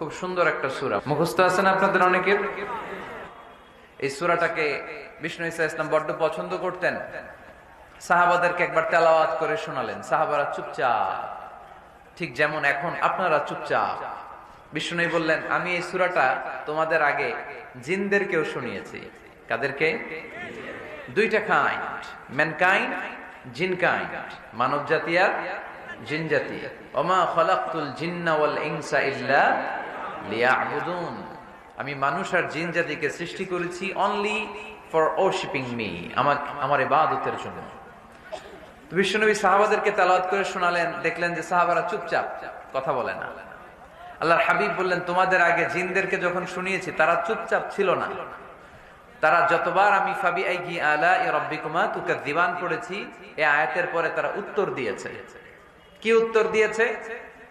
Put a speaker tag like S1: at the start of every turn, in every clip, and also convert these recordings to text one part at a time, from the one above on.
S1: খুব সুন্দর একটা সুরা। মুখস্থ আছেন আপনাদের অনেকের? এই সুরাটাকে বিষ্ণু ইসা ইসলাম বড্ড পছন্দ করতেন। সাহাবাদেরকে একবার তেলাওয়াত করে শোনালেন। সাহাবারা চুপচাপ, ঠিক যেমন এখন আপনারা চুপচাপ। বিষ্ণু বললেন, আমি এই সুরাটা তোমাদের আগে জিনদেরকেও শুনিয়েছি। কাদেরকে? দুইটা কাইন্ড ম্যানকাইন্ড জিন কাইন্ড মানব জাতি আর জিন জাতি ওমা খলাকতুল জিন্না ইনসা ইল্লা আমি মানুষ আর জিন জাতিকে সৃষ্টি করেছি অনলি ফর ওরশিপিং মি আমার আমার ইবাদতের জন্য। তো বিশ্বনবী সাহাবাদেরকে তালাওয়াত করে শোনালেন, দেখলেন যে সাহাবারা চুপচাপ, কথা বলে না। আল্লাহর হাবিব বললেন, তোমাদের আগে জিনদেরকে যখন শুনিয়েছি, তারা চুপচাপ ছিল না। তারা যতবার আমি ফাবি আলা এ রব্বিকুমা তুকে দিবান পড়েছি এ আয়াতের পরে তারা উত্তর দিয়েছে। কি উত্তর দিয়েছে?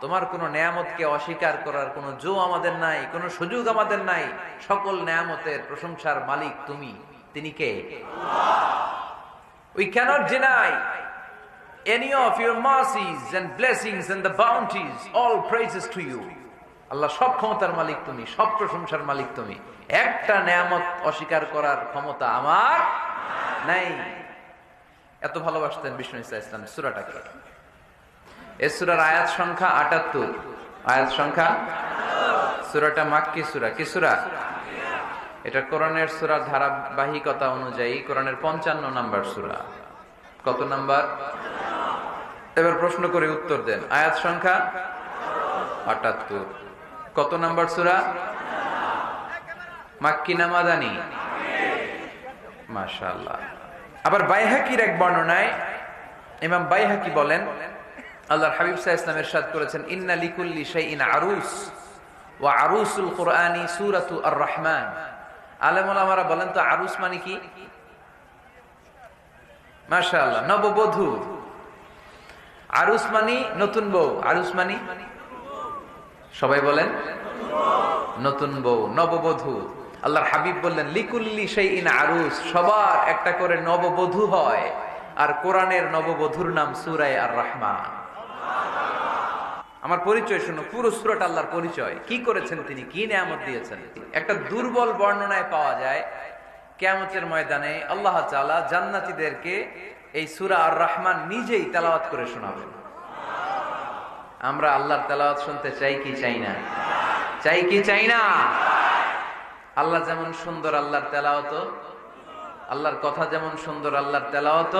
S1: তোমার কোন নিয়ামতকে অস্বীকার করার কোন জো আমাদের নাই কোন সুযোগ আমাদের নাই। সকল নিয়ামতের প্রশংসার মালিক তুমি। তিনি কে? We cannot deny any of your mercies and blessings and the bounties, all praises to you. Allah সব ক্ষমতার মালিক তুমি সব প্রশংসার মালিক তুমি। একটা নেয়ামত অস্বীকার করার ক্ষমতা আমার নাই। এত ভালোবাসতেন বিষ্ণু ইসা ইসলাম সুরাটাকে। এ সুরার আয়াত সংখ্যা আটাত্তর। আয়াত সংখ্যা? সুরাটা মাক্কি সুরা। কি সুরা? এটা কোরআনের সুরার ধারাবাহিকতা অনুযায়ী কোরআনের পঞ্চান্ন নাম্বার সুরা। কত নাম্বার? এবার প্রশ্ন করে উত্তর দেন। আয়াত সংখ্যা? আটাত্তর। কত নাম্বার সুরা? মাক্কি নামাদানি মাশাআল্লাহ। আবার বাইহাকির এক বর্ণনায় ইমাম বাইহাকি বলেন আল্লাহর হাবিব সাহা ইসলাম এরশাদ করেছেন, ইন্না লিকুল্লি শাইইন আরুস, ওয়া আরুসুল কোরআনি সূরাতু আর রহমান আলেমুল আমারা বলেন তো আরুস মানে কি? নববধূ। আরুস মানি নতুন বউ। আরুস মানি? সবাই বলেন, নতুন বউ, নববধূ। আল্লাহর হাবিব বললেন, লিকুল্লি সেই ইন আরুস, সবার একটা করে নববধূ হয়, আর কোরআনের নববধূর নাম সুরায় আর রহমান আমার পরিচয় শুনো, পুরো সুরাট আল্লাহর পরিচয়। কি করেছেন তিনি? কি নিয়ামত দিয়েছেন? একটা দুর্বল বর্ণনায় পাওয়া যায়, কেয়ামতের ময়দানে আল্লাহ চালা জান্নাতীদেরকে এই সুরা আর রহমান নিজেই তেলাওয়াত করে শোনাবেন। আমরা আল্লাহর তেলাওয়াত শুনতে চাই কি চাই না? চাই কি চাই না? আল্লাহ যেমন সুন্দর, আল্লাহর তেলাওয়াত আল্লাহর কথা যেমন সুন্দর, আল্লাহর তেলাওয়াত